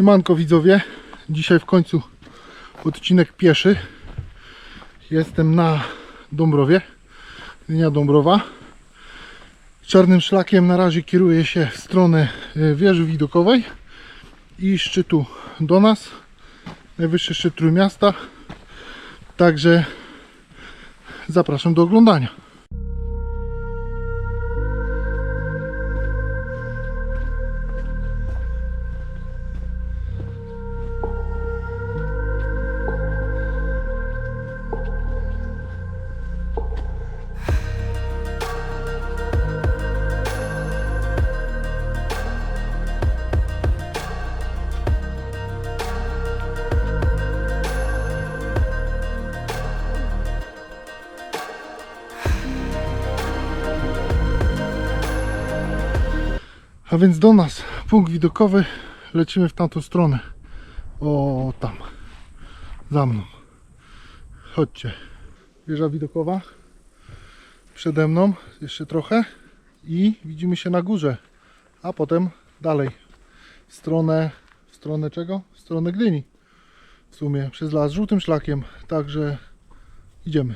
Siemanko widzowie, dzisiaj w końcu odcinek pieszy. Jestem na Dąbrowie, linia Dąbrowa. Czarnym szlakiem na razie kieruję się w stronę e, wieży widokowej i szczytu do nas, najwyższy szczyt Trójmiasta. Także zapraszam do oglądania. A więc do nas, punkt widokowy, lecimy w tamtą stronę. O, tam, za mną. Chodźcie. Wieża widokowa przede mną, jeszcze trochę i widzimy się na górze. A potem dalej, w stronę, w stronę czego? W stronę Gdyni. W sumie, przez las, żółtym szlakiem. Także idziemy.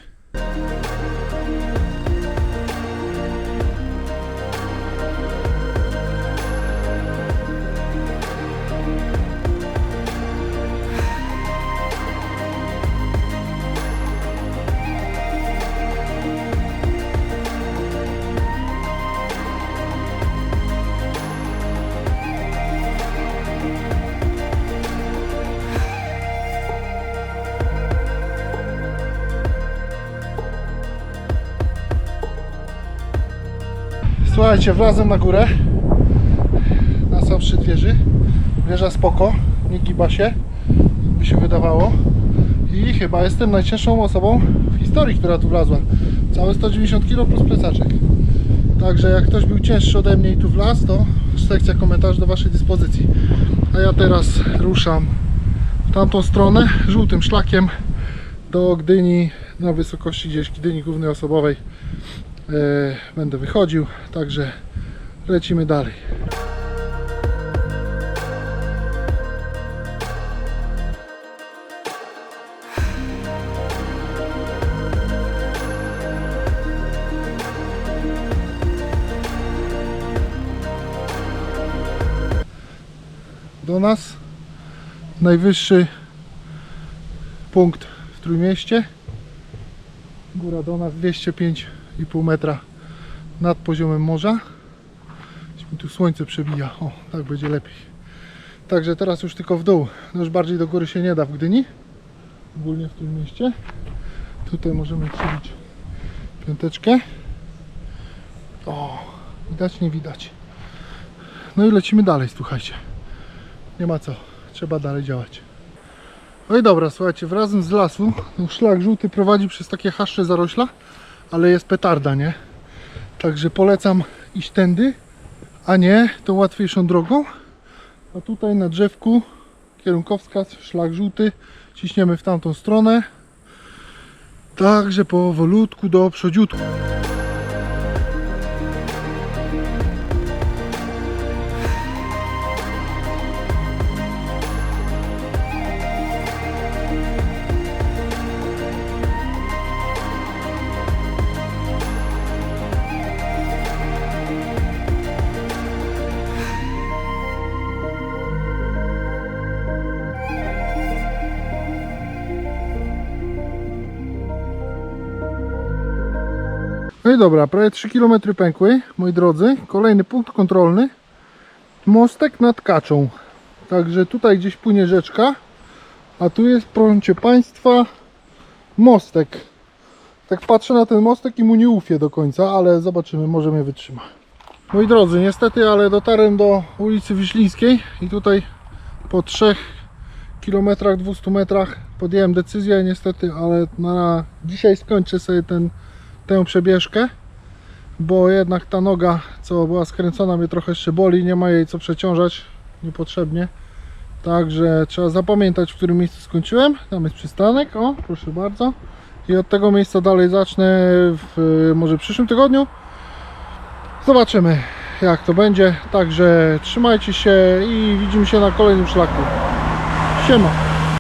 Słuchajcie, wlazłem na górę na sam szczyt wieży. Wieża spoko, nie giba się, by się wydawało. I chyba jestem najcięższą osobą w historii, która tu wlazła. Całe 190 kg plus plecaczek. Także jak ktoś był cięższy ode mnie i tu wlazł, to sekcja komentarzy do Waszej dyspozycji. A ja teraz ruszam w tamtą stronę, żółtym szlakiem do Gdyni, na wysokości gdzieś Gdyni Głównej Osobowej będę wychodził, także lecimy dalej. Do nas najwyższy punkt w Trójmieście. Góra do nas 205,5 metra nad poziomem morza. Mi tu słońce przebija. O, tak będzie lepiej. Także teraz już tylko w dół. No już bardziej do góry się nie da w Gdyni. Ogólnie w tym mieście. Tutaj możemy przybić piąteczkę. O, widać, nie widać. No i lecimy dalej, słuchajcie. Nie ma co. Trzeba dalej działać. No i dobra, słuchajcie, wrazem z lasu ten szlak żółty prowadzi przez takie haszcze zarośla, ale jest petarda, nie? Także polecam iść tędy, a nie tą łatwiejszą drogą. A tutaj na drzewku kierunkowskaz, szlak żółty, ciśniemy w tamtą stronę. Także powolutku do przodziutku. No i dobra, prawie 3 km pękły, moi drodzy. Kolejny punkt kontrolny. Mostek nad Kaczą. Także tutaj gdzieś płynie rzeczka, a tu jest, proszę Państwa, mostek. Tak patrzę na ten mostek i mu nie ufię do końca, ale zobaczymy, może mnie wytrzyma. Moi drodzy, niestety, ale dotarłem do ulicy Wiślińskiej i tutaj po 3 km, 200 metrach podjąłem decyzję niestety, ale na dzisiaj skończę sobie ten tę przebieżkę, bo jednak ta noga, co była skręcona, mnie trochę jeszcze boli, nie ma jej co przeciążać niepotrzebnie. Także trzeba zapamiętać, w którym miejscu skończyłem. Tam jest przystanek, o, proszę bardzo. I od tego miejsca dalej zacznę w może w przyszłym tygodniu. Zobaczymy. jak to będzie. Także trzymajcie się i widzimy się na kolejnym szlaku. Siema.